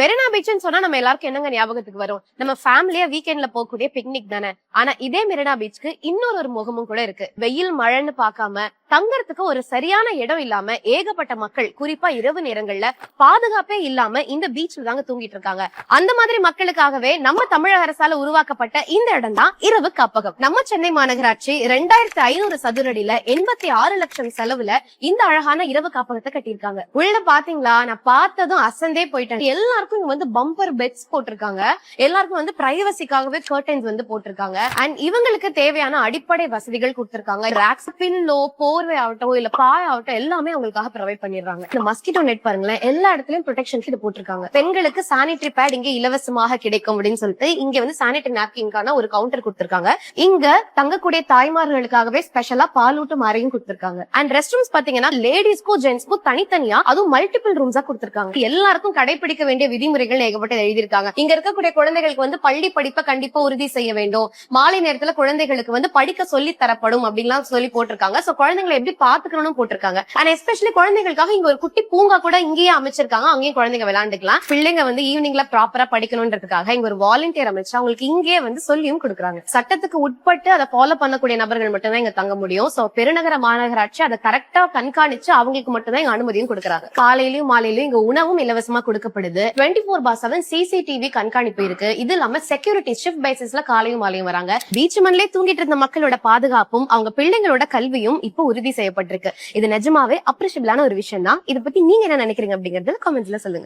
மெரினா பீச்னு சொன்னா நம்ம எல்லாருக்கும் என்னங்க ஞாபகத்துக்கு வரும்? நம்ம ஃபேமிலியா வீக்கெண்ட்ல போகக்கூடிய பிக்னிக் தானே? ஆனா இதே மெரினா பீச்க்கு இன்னொரு ஒரு முகமும் கூட இருக்கு. வெயில் மழைன்னு பார்க்காம தங்கறதுக்கு ஒரு சரியான இடம் இல்லாம ஏகப்பட்ட மக்கள் குறிப்பா இரவு நேரங்கள்ல பாதுகாப்பே இல்லாம இந்த பீச்ல தாங்க தூங்கிட்டு இருக்காங்க. அந்த மாதிரி மக்களுக்காகவே நம்ம தமிழக அரசால உருவாக்கப்பட்ட இந்த இடம் தான் இரவு காப்பகம். நம்ம சென்னை மாநகராட்சி ரெண்டாயிரத்தி ஐநூறு சதுரடியில எண்பத்தி ஆறு லட்சம் செலவுல இந்த அழகான இரவு காப்பகத்தை கட்டியிருக்காங்க. உள்ள பாத்தீங்களா? நான் பார்த்ததும் அசந்தே போயிட்டேன். எல்லாருக்கும் இங்க வந்து பம்பர் பெட்ஸ் போட்டிருக்காங்க. எல்லாருக்கும் வந்து பிரைவசிக்காகவே கர்டைன்ஸ் வந்து போட்டிருக்காங்க. அண்ட் இவங்களுக்கு தேவையான அடிப்படை வசதிகள் கொடுத்திருக்காங்க. ரேக்ஸ் பில்லோ போர்வை ஆகட்டும் இல்ல பாய் ஆகட்டும் எல்லாமே அவங்களுக்காக ப்ரொவைட் பண்ணிடுறாங்க. இந்த மஸ்கிட்டோ நெட் பாருங்களேன் எல்லா இடத்துலயும் ப்ரொடெக்ஷனுக்கு இது போட்டிருக்காங்க. பெண்களுக்கு சானிட்டரி பேட் இங்க இலவசமாக கிடைக்கும் அப்படின்னு சொல்லிட்டு இங்க வந்து சானிட்டரி நாப்கின்கான ஒரு கவுண்டர் கொடுத்திருக்காங்க. இங்க தங்கக்கூடிய தாய்மார்களுக்காகவே ஸ்பெஷலா பாலூட்டும் அறையும் கொடுத்திருக்காங்க. அண்ட் ரெஸ்ட் ரூம்ஸ் பாத்தீங்கன்னா லேடிஸ்க்கும் ஜென்ஸ்க்கும் தனித்தனியா அதுவும் மல்டிபிள் ரூம்ஸா கொடுத்திருக்காங்க. எல்லாருக்கும் கடைபிடிக்க வேண்டிய விதிமுறைகள் ஏகப்பட்ட எழுதியிருக்காங்க. இங்க இருக்கக்கூடிய குழந்தைகளுக்கு வந்து பள்ளி படிப்பை கண்டிப்பா உறுதி செய்ய வேண்டும். மாலை நேரத்துல குழந்தைகளுக்கு வந்து படிக்க சொல்லி தரப்படும் அப்படின்லாம் சொல்லி போட்டிருக்காங்க. சோ குழந்தைங்களை எப்படி பாத்துக்கணும்னு போட்டிருக்காங்க. அண்ட் எஸ்பெஷலி குழந்தைகளுக்காக இங்க ஒரு குட்டி பூங்கா கூட இங்கேயே அமைச்சிருக்காங்க. அங்கேயும் குழந்தைங்க விளையாண்டுக்கலாம். பிள்ளைங்க வந்து ஈவினிங்ல ப்ராப்பரா படிக்கணும்ன்றதுக்காக இங்க ஒரு வாலண்டியர் அமைச்சு அவங்களுக்கு இங்கேயே வந்து சொல்லியும் கொடுக்குறாங்க. சட்டத்துக்கு உட்பட்டு அதை ஃபாலோ பண்ணக்கூடிய நபர்கள் மட்டும்தான் இங்க தங்க முடியும். சோ பெருநகர மாநகராட்சி அதை கரெக்டா கண்காணிச்சு அவங்களுக்கு மட்டும்தான் இங்க அனுமதியும் கொடுக்குறாங்க. காலையிலயும் மாலையிலயும் இங்க உணவும் இலவசமா கொடுக்கப்படுது. Twenty four by seven CCTV கண்காணிப்பு இருக்கு. இது இல்லாம செக்யூரிட்டி ஷிஃப்ட் பேசிஸ்ல காலையும் மாலையும் வராங்க. பீச் மண்லே தூங்கிட்டு இருந்த மக்களோட பாதுகாப்பும் அவங்க பிள்ளைங்களோட கல்வியும் இப்போ உறுதி செய்யப்பட்டிருக்கு. இது நிஜமாவே அப்ரிஷியபிளான ஒரு விஷயம் தான் இதை பத்தி நீங்க என்ன நினைக்கிறீங்க அப்படிங்கறது கமெண்ட்ஸ்ல சொல்லுங்க.